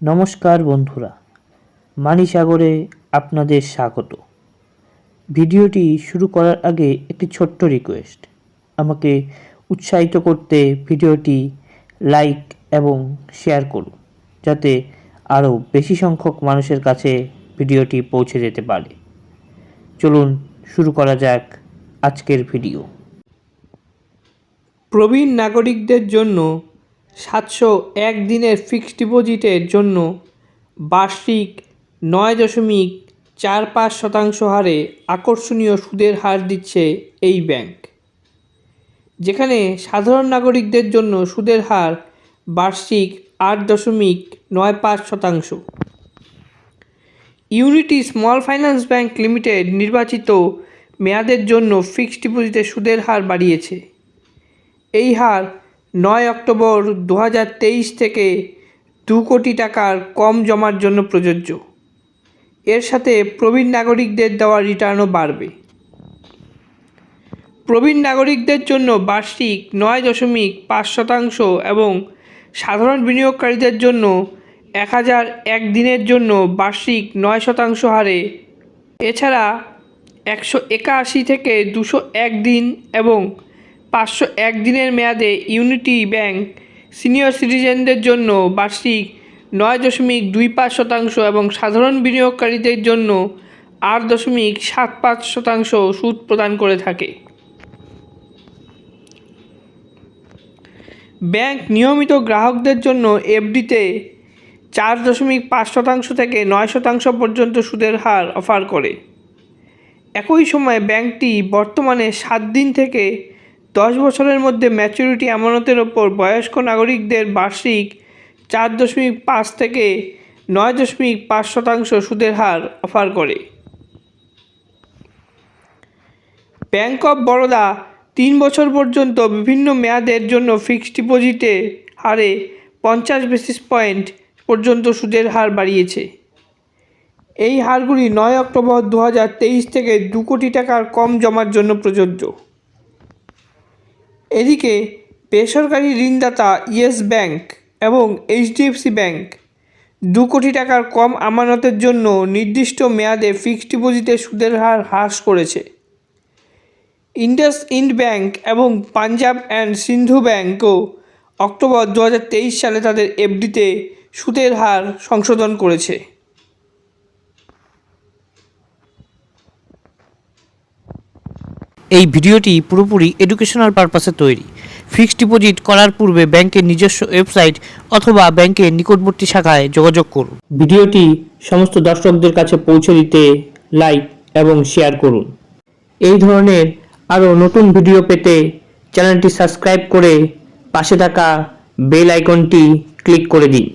নমস্কার বন্ধুরা, মানিসাগরে আপনাদের স্বাগত। ভিডিওটি শুরু করার আগে একটি ছোট্ট রিকোয়েস্ট আমাকে উৎসাহিত করতে ভিডিওটি লাইক এবং শেয়ার করুন, যাতে আরও বেশি সংখ্যক মানুষের কাছে ভিডিওটি পৌঁছে যেতে পারে। চলুন শুরু করা যাক আজকের ভিডিও প্রবীণ নাগরিকদের জন্য সাতশো এক দিনের ফিক্সড ডিপোজিটের জন্য বার্ষিক নয় দশমিক চার পাঁচ শতাংশ হারে আকর্ষণীয় সুদের হার দিচ্ছে এই ব্যাংক, যেখানে সাধারণ নাগরিকদের জন্য সুদের হার বার্ষিক আট দশমিক নয় পাঁচ শতাংশ। Unity Small Finance Bank Limited নির্বাচিত মেয়াদের জন্য ফিক্সড ডিপোজিটের সুদের হার বাড়িয়েছে। এই হার নয় অক্টোবর দু হাজার তেইশ থেকে দু কোটি টাকার কম জমার জন্য প্রযোজ্য। এর সাথে প্রবীণ নাগরিকদের দেওয়া রিটার্নও বাড়বে। প্রবীণ নাগরিকদের জন্য বার্ষিক নয় দশমিক পাঁচ শতাংশ এবং সাধারণ বিনিয়োগকারীদের জন্য এক হাজার এক দিনের জন্য বার্ষিক নয় শতাংশ হারে। এছাড়া একশো একাশি থেকে দুশো এক দিন এবং পাঁচশো এক দিনের মেয়াদে ইউনিটি ব্যাংক সিনিয়র সিটিজেনদের জন্য বার্ষিক নয় দশমিক দুই পাঁচ শতাংশ এবং সাধারণ বিনিয়োগকারীদের জন্য আট দশমিক সাত পাঁচ শতাংশ সুদ প্রদান করে থাকে। ব্যাংক নিয়মিত গ্রাহকদের জন্য এফডিতে চার দশমিক পাঁচ শতাংশ থেকে নয় শতাংশ পর্যন্ত সুদের হার অফার করে। একই সময়ে ব্যাংকটি বর্তমানে সাত দিন থেকে দশ বছরের মধ্যে ম্যাচুরিটি আমানতের ওপর বয়স্ক নাগরিকদের বার্ষিক চার দশমিক পাঁচ থেকে নয় দশমিক পাঁচ শতাংশ সুদের হার অফার করে। ব্যাংক অফ বরোদা তিন বছর পর্যন্ত বিভিন্ন মেয়াদের জন্য ফিক্সড ডিপোজিটে হারে পঞ্চাশ বেসিস পয়েন্ট পর্যন্ত সুদের হার বাড়িয়েছে। এই হারগুলি নয় অক্টোবর দু হাজার তেইশ থেকে দু কোটি টাকার কম জমার জন্য প্রযোজ্য। এদিকে বেসরকারি ঋণদাতা ইয়েস ব্যাংক এবং এইচডিএফসি ব্যাংক দু কোটি টাকার কম আমানতের জন্য নির্দিষ্ট মেয়াদে ফিক্সড ডিপোজিটের সুদের হার হ্রাস করেছে। ইন্ডাস ইন্ড ব্যাংক এবং পাঞ্জাব অ্যান্ড সিন্ধু ব্যাংকও অক্টোবর দু হাজার তেইশ সালে তাদের এফডিতে সুদের হার সংশোধন করেছে। এই ভিডিওটি পুরোপুরি এডুকেশনাল পারপাসে তৈরি। ফিক্সড ডিপোজিট করার পূর্বে ব্যাংকের নিজস্ব ওয়েবসাইট অথবা ব্যাংকের নিকটবর্তী শাখায় যোগাযোগ করুন। ভিডিওটি সমস্ত দর্শকদের কাছে পৌঁছে দিতে লাইক এবং শেয়ার করুন। এই ধরনের আরও নতুন ভিডিও পেতে চ্যানেলটি সাবস্ক্রাইব করে পাশে থাকা বেল আইকনটি ক্লিক করে দিন।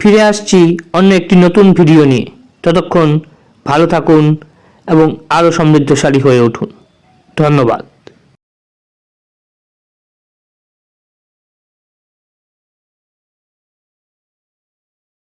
ফিরে আসছি অন্য একটি নতুন ভিডিও নিয়ে। ততক্ষণ ভালো থাকুন এবং আরও সমৃদ্ধশালী হয়ে উঠুন। ধন্যবাদ।